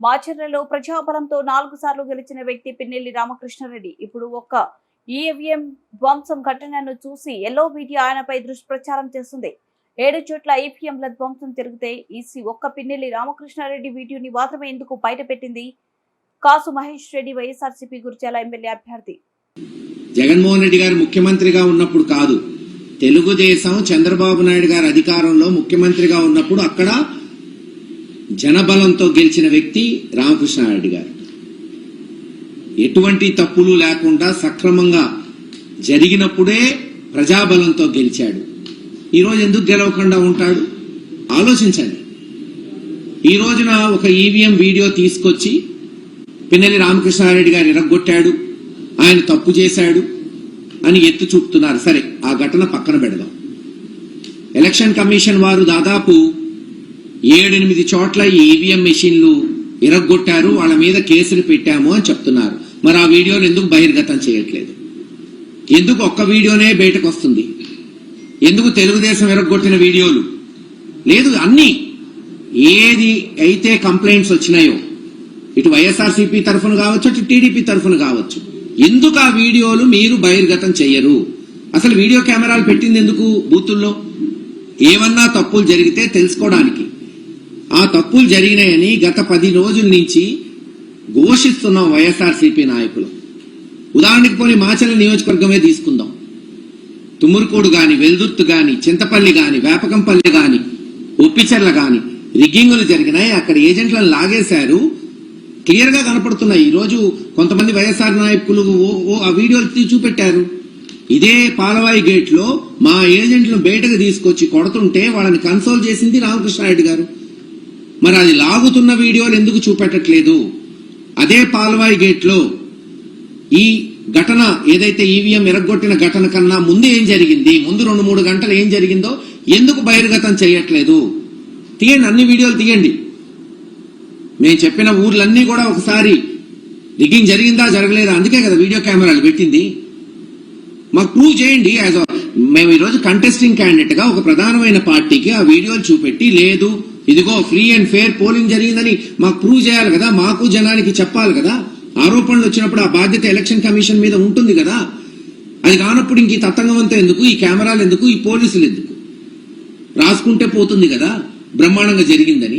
మాచర్లలో ప్రజాబలంతో నాలుగు సార్లు గెలిచిన వ్యక్తి పిన్నెల్లి రామకృష్ణారెడ్డి. ఇప్పుడు ఒక్క ఈవీఎం ధ్వంసం ఘటనను చూసి ఎల్లో మీడియా ఆయనపై దుష్ప్రచారం చేస్తుంది. ఏడు చోట్ల ఈవీఎంల ధ్వంసం జరిగితే ఈసీ ఒక్క పిన్నెల్లి రామకృష్ణారెడ్డి వీడియోని మాత్రమే ఎందుకు బయటపెట్టింది? కాసు మహేష్ రెడ్డి వైఎస్ఆర్సీపీ గురిచాల ఎమ్మెల్యే అభ్యర్థి. జగన్మోహన్ రెడ్డి గారు ముఖ్యమంత్రిగా ఉన్నప్పుడు కాదు. తెలుగుదేశం చంద్రబాబు నాయుడు గారు అధికారంలో ముఖ్యమంత్రిగా ఉన్నప్పుడు అక్కడ జనబలంతో గెలిచిన వ్యక్తి రామకృష్ణారెడ్డి గారు. ఎటువంటి తప్పులు లేకుండా సక్రమంగా జరిగినప్పుడే ప్రజాబలంతో గెలిచాడు. ఈరోజు ఎందుకు గెలవకుండా ఉంటాడు? ఆలోచించండి. ఈ రోజున ఒక ఈవీఎం వీడియో తీసుకొచ్చి పిన్నెల్లి రామకృష్ణారెడ్డి గారు ఎరగొట్టాడు ఆయన తప్పు చేశాడు అని ఎత్తు చూపుతున్నారు. సరే ఆ ఘటన పక్కన పెడదాం. ఎలక్షన్ కమిషన్ వారు దాదాపు ఏడెనిమిది చోట్ల ఈ ఈవీఎం మెషిన్లు ఇరగొట్టారు. వాళ్ళ మీద కేసులు పెట్టాము అని చెప్తున్నారు. మరి ఆ వీడియోని ఎందుకు బహిర్గతం చేయట్లేదు? ఎందుకు ఒక్క వీడియోనే బయటకు వస్తుంది? ఎందుకు తెలుగుదేశం ఎరగొట్టిన వీడియోలు? లేదు అన్ని. ఏది అయితే కంప్లైంట్స్ వచ్చినాయో ఇటు వైఎస్ఆర్సీపీ తరఫున కావచ్చు అటు టీడీపీ తరఫున కావచ్చు ఎందుకు ఆ వీడియోలు మీరు బహిర్గతం చెయ్యరు? అసలు వీడియో కెమెరాలు పెట్టింది ఎందుకు బూతుల్లో? ఏమన్నా తప్పులు జరిగితే తెలుసుకోవడానికి. ఆ తప్పులు జరిగినాయని గత పది రోజుల నుంచి ఘోషిస్తున్నాం వైఎస్ఆర్సీపీ నాయకులు. ఉదాహరణకి పోనీ మాచల నియోజకవర్గమే తీసుకుందాం. తుమ్మురుకోడు గాని వెల్దుర్తు గాని చింతపల్లి గాని వేపకంపల్లి గాని ఒప్పిచెర్ల గాని రిగ్గింగులు జరిగినాయి. అక్కడ ఏజెంట్లను లాగేశారు. క్లియర్గా కనపడుతున్నాయి. ఈ రోజు కొంతమంది వైఎస్ఆర్ నాయకులు ఓ- ఓ ఆ వీడియోలు తీ చూపెట్టారు. ఇదే పాలవాయి గేట్లో మా ఏజెంట్లను బయటకు తీసుకొచ్చి కొడుతుంటే వాళ్ళని కన్సోల్ చేసింది రామకృష్ణారెడ్డి గారు. మరి అది లాగుతున్న వీడియోలు ఎందుకు చూపెట్టట్లేదు? అదే పాలవాయి గేట్లో ఈ ఘటన ఏదైతే ఈవీఎం ఎరగొట్టిన ఘటన కన్నా ముందు ఏం జరిగింది? ముందు రెండు మూడు గంటలు ఏం జరిగిందో ఎందుకు బహిర్గతం చేయట్లేదు? తీయండి అన్ని వీడియోలు తీయండి. మేము చెప్పిన ఊర్లన్నీ కూడా ఒకసారి రిగ్గింగ్ జరిగిందా జరగలేదా? అందుకే కదా వీడియో కెమెరాలు పెట్టింది. మాకు ప్రూవ్ చేయండి యాజ్ మేము ఈరోజు కంటెస్టింగ్ క్యాండిడేట్గా ఒక ప్రధానమైన పార్టీకి ఆ వీడియోలు చూపెట్టి లేదు. ఇదిగో ఫ్రీ అండ్ ఫేర్ పోలింగ్ జరిగిందని మాకు ప్రూవ్ చేయాలి కదా మాకు జనానికి చెప్పాలి కదా. ఆరోపణలు వచ్చినప్పుడు ఆ బాధ్యత ఎలక్షన్ కమిషన్ మీద ఉంటుంది కదా. అది కానప్పుడు ఇంక ఈ తతంగమంతా ఎందుకు ఈ కెమెరాలు ఎందుకు ఈ పోలీసులు ఎందుకు? రాసుకుంటే పోతుంది కదా బ్రహ్మాండంగా జరిగిందని.